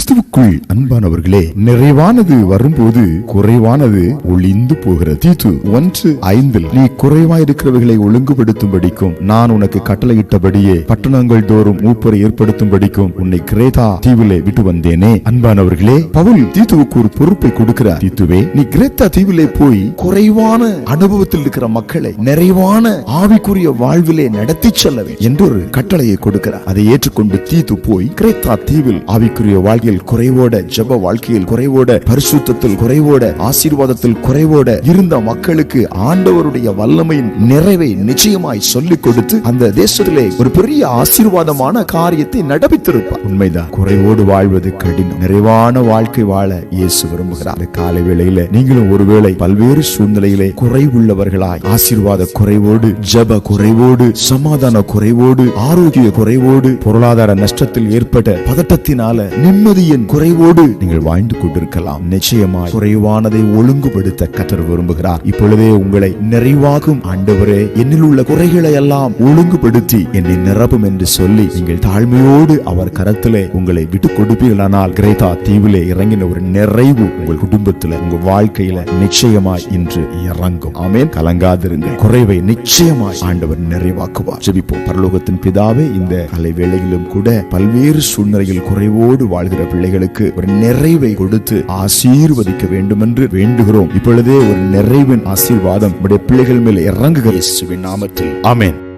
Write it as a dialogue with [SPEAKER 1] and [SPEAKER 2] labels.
[SPEAKER 1] கிறிஸ்துவுக்குள் அன்பானவர்களே நிறைவானது வரும்போது குறைவானது ஒளிந்து போகிறது. தீத்து ஒன்று ஐந்தில் நீ குறைவாயிருக்கிறவர்களை ஒழுங்குபடுத்தும்படிக்கும் நான் உனக்கு கட்டளையிட்டபடியே பட்டணங்கள் தோறும் மூப்பரை ஏற்படுத்தும்படிக்கும் உன்னை கிரேதா தீவிலே விட்டு வந்தேனே. அன்பானவர்களே பவுல் தீத்துவுக்கு ஒரு பொறுப்பை கொடுக்கிறார். தீத்துவே நீ கிரேத்தா தீவிலே போய் குறைவான அனுபவத்தில் இருக்கிற மக்களை நிறைவான ஆவிக்குரிய வாழ்விலே நடத்தி செல்ல என்று ஒரு கட்டளையை கொடுக்கிறார். அதை ஏற்றுக்கொண்டு தீத்து போய் கிரேத்தா தீவில் ஆவிக்குரிய வாழ்க்கை வாழ்க்கையில் குறைவோட ஜப வாழ்க்கையில் குறைவோட பரிசுத்தத்தில் குறைவோட ஆசீர்வாதத்தில் குறைவோட இருந்த மக்களுக்கு ஆண்டவருடைய வல்லமையின் நிறைவை நிச்சயமாய் சொல்லிக் கொடுத்து அந்த தேசத்திலே ஒரு பெரிய ஆசீர்வாதமான காரியத்தை நடப்பித்திருப்பார். உண்மைதான். குறைவோடு வாழ்வது கடினம். நிறைவான வாழ்க்கை வாழ இயேசு விரும்புகிறார். இந்த காலை வேளையில நீங்களும் ஒருவேளை பல்வேறு சூழ்நிலையிலே குறைவுள்ளவர்களாய் ஆசீர்வாத குறைவோடு ஜப குறைவோடு சமாதான குறைவோடு ஆரோக்கிய குறைவோடு பொருளாதார நஷ்டத்தில் ஏற்பட்ட பதட்டத்தினால நிம்மதி நிம்மதியின் குறைவோடு நீங்கள் வாழ்ந்து கொண்டிருக்கலாம். நிச்சயமாய் குறைவானதை ஒழுங்குபடுத்த கத்தர் விரும்புகிறார். இப்பொழுதே உங்களை நிறைவாகும் ஆண்டவரே என்னில் உள்ள குறைகளை எல்லாம் ஒழுங்குபடுத்தி என்னை நிரப்பும் என்று சொல்லி நீங்கள் தாழ்மையோடு அவர் கரத்திலே உங்களை விட்டு கொடுப்பீர்களானால் கிரேதா தீவிலே இறங்கின ஒரு நிறைவு உங்கள் குடும்பத்துல உங்க வாழ்க்கையில நிச்சயமாய் இன்று இறங்கும். ஆமென். கலங்காதிருங்க குறைவை நிச்சயமாய் ஆண்டவர் நிறைவாக்குவார். ஜெபிப்போம். பரலோகத்தின் பிதாவே இந்த கலை வேளையிலும் கூட பல்வேறு சூழ்நிலையில் குறைவோடு வாழ்கிற பிள்ளைகளுக்கு ஒரு நிறைவை கொடுத்து ஆசீர்வதிக்க வேண்டும் என்று வேண்டுகிறோம். இப்பொழுதே ஒரு நிறைவின் ஆசீர்வாதம் உடைய பிள்ளைகள் மேல் இறங்குகிற நாமத்தில். ஆமென்.